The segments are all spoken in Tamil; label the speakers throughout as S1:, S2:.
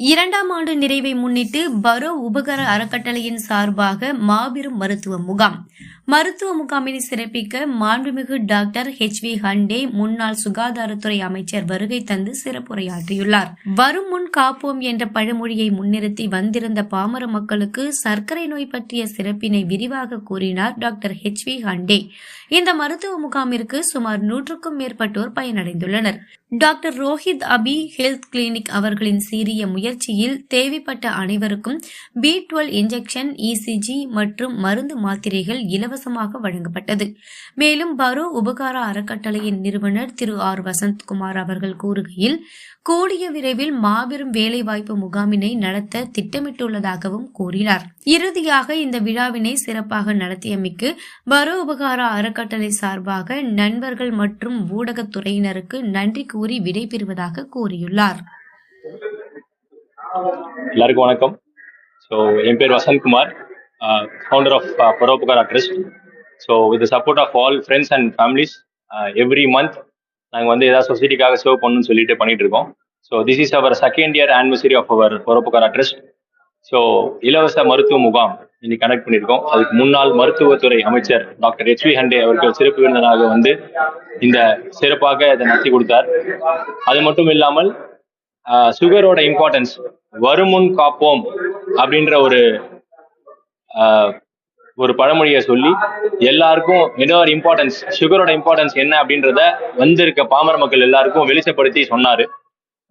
S1: இரண்டாம் ஆண்டு நிறைவை முன்னிட்டு பரோ உபகர அறக்கட்டளையின் சார்பாக மாபெரும் மருத்துவ முகாம். மருத்துவ முகாமினை சிறப்பிக்க மாண்புமிகு டாக்டர் ஹெச் வி ஹண்டே முன்னாள் சுகாதாரத்துறை அமைச்சர் வருகை தந்து சிறப்புரையாற்றியுள்ளார். வரும் முன் காப்போம் என்ற பழமொழியை முன்னிறுத்தி வந்திருந்த பாமர மக்களுக்கு சர்க்கரை நோய் பற்றிய சிறப்பினை விரிவாக கூறினார் டாக்டர் ஹெச் வி ஹண்டே. இந்த மருத்துவ முகாமிற்கு சுமார் நூற்றுக்கும் மேற்பட்டோர் பயனடைந்துள்ளனர். Doctor Rohit Abhi health clinic அவர்களின் சீரிய முயற்சியில் தேவைப்பட்ட அனைவருக்கும் பி டுவெல் இன்ஜெக்ஷன் இசிஜி மற்றும் மருந்து மாத்திரைகள் இலவச இலவசமாக வழங்கப்பட்டது. மேலும் பரோ உபகார அறக்கட்டளையின் நிறுவனர் திரு ஆர். வசந்த்குமார் அவர்கள் கூறுகையில் கூடிய விரைவில் மாபெரும் வேலைவாய்ப்பு முகாமினை நடத்த திட்டமிட்டுள்ளதாகவும் கூறினார். இறுதியாக இந்த விழாவினை சிறப்பாக நடத்தியமைக்கு பரோ உபகார அறக்கட்டளை சார்பாக நண்பர்கள் மற்றும் ஊடகத்துறையினருக்கு நன்றி கூறி விடைபெறுவதாக கூறியுள்ளார்.
S2: எல்லாருக்கும் வணக்கம். ஸோ என் பேர் Vasanthkumar. Founder of Paropakara trust so with support of all friends and families every month நாங்கள் வந்து ஏதாவது சொசைட்டிக்காக சேவ் பண்ணணும்னு சொல்லிட்டு பண்ணிட்டு இருக்கோம். So this is our second year anniversary of our Paropakara trust so இலவச மருத்துவ முகாம் இன்னைக்கு கனெக்ட் பண்ணியிருக்கோம். அதுக்கு முன்னாள் மருத்துவத்துறை அமைச்சர் டாக்டர் எச் வி ஹண்டே அவர்கள் சிறப்பு விருந்தினராக வந்து இந்த சிறப்பாக இதை நடத்தி கொடுத்தார். அது மட்டும் இல்லாமல் uh, சுகரோட இம்பார்ட்டன்ஸ் வருமுன் காப்போம் அப்படின்ற ஒரு ஒரு பழமொழியை சொல்லி எல்லாருக்கும் என்ன ஒரு இம்பார்ட்டன்ஸ் சுகரோட இம்பார்ட்டன்ஸ் என்ன அப்படின்றத வந்திருக்க பாமர மக்கள் எல்லாருக்கும் வெளிச்சப்படுத்தி சொன்னாரு.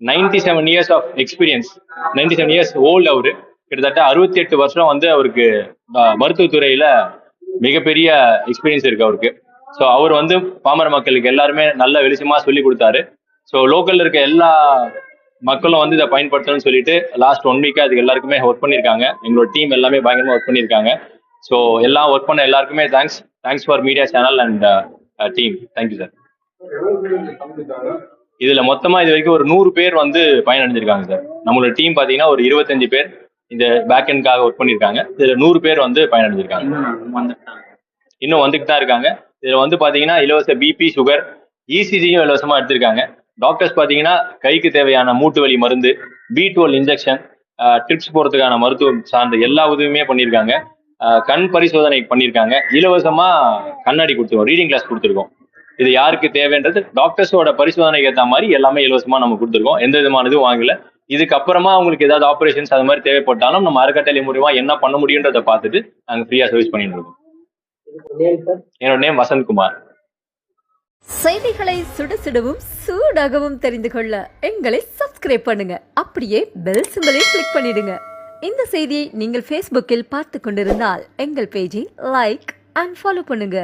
S2: Ninety seven years of experience ninety seven years old அவரு. கிட்டத்தட்ட அறுபத்தி எட்டு வருஷம் வந்து அவருக்கு மருத்துவத்துறையில மிகப்பெரிய எக்ஸ்பீரியன்ஸ் இருக்கு அவருக்கு. ஸோ அவர் வந்து பாமர மக்களுக்கு எல்லாருமே நல்ல வெளிச்சமா சொல்லி கொடுத்தாரு. ஸோ லோக்கல்ல இருக்க எல்லா மக்களும் வந்து இதை பயன்படுத்தணும்னு சொல்லிட்டு லாஸ்ட் ஒன் வீக்கா அதுக்கு எல்லாருக்குமே ஒர்க் பண்ணியிருக்காங்க. எங்களோட டீம் எல்லாமே பயங்கரமா ஒர்க் பண்ணியிருக்காங்க. ஸோ எல்லாம் ஒர்க் பண்ண எல்லாருக்குமே thanks thanks for media channel and team thank you sir இதுல மொத்தமா இது வரைக்கும் ஒரு நூறு பேர் வந்து பயனடைஞ்சிருக்காங்க சார் நம்மளோட டீம் பாத்தீங்கன்னா ஒரு இருபத்தஞ்சு பேர் இந்த பேக் எண்ட்காக ஒர்க் பண்ணியிருக்காங்க. இதுல நூறு பேர் வந்து பயனடைஞ்சிருக்காங்க. இன்னும் வந்துட்டு தான் இருக்காங்க. இதுல வந்து பாத்தீங்கன்னா இலவச பிபி சுகர் இசிஜியும் இலவசமா எடுத்திருக்காங்க. டாக்டர்ஸ் பாத்தீங்கன்னா கைக்கு தேவையான மூட்டு வலி மருந்து பி டுவெல் இன்ஜெக்ஷன் ட்ரிப்ஸ் போறதுக்கான மருத்துவம் சார்ந்த எல்லா உதவியுமே பண்ணியிருக்காங்க. கண் பரிசோதனை பண்ணியிருக்காங்க. இலவசமா கண்ணாடி கொடுத்துருக்கோம் ரீடிங் கிளாஸ் கொடுத்துருக்கோம். இது யாருக்கு தேவைன்றது டாக்டர்ஸோட பரிசோதனைக்கு ஏற்ற மாதிரி எல்லாமே இலவசமா நம்ம கொடுத்துருக்கோம். எந்த விதமான இதுவும் வாங்கல. இதுக்கப்புறமா அவங்களுக்கு ஏதாவது ஆபரேஷன்ஸ் அது மாதிரி தேவைப்பட்டாலும் நம்ம அறக்கட்டளை மூலியமா என்ன பண்ண முடியுன்றதை பார்த்துட்டு நாங்க ஃப்ரீயா சர்வீஸ் பண்ணிட்டு இருக்கோம். என்னோட நேம் வசந்த்குமார்
S3: செய்திகளை சுட சுடவும் சூடாகவும் தெரிந்து கொள்ள எங்களை சப்ஸ்கிரைப் பண்ணுங்க. அப்படியே பெல் சிம்பலை கிளிக் பண்ணிடுங்க. இந்த செய்தியை நீங்கள் ஃபேஸ்புக்கில் பார்த்து கொண்டிருந்தால் எங்கள் பேஜை லைக் அண்ட் ஃபாலோ பண்ணுங்க.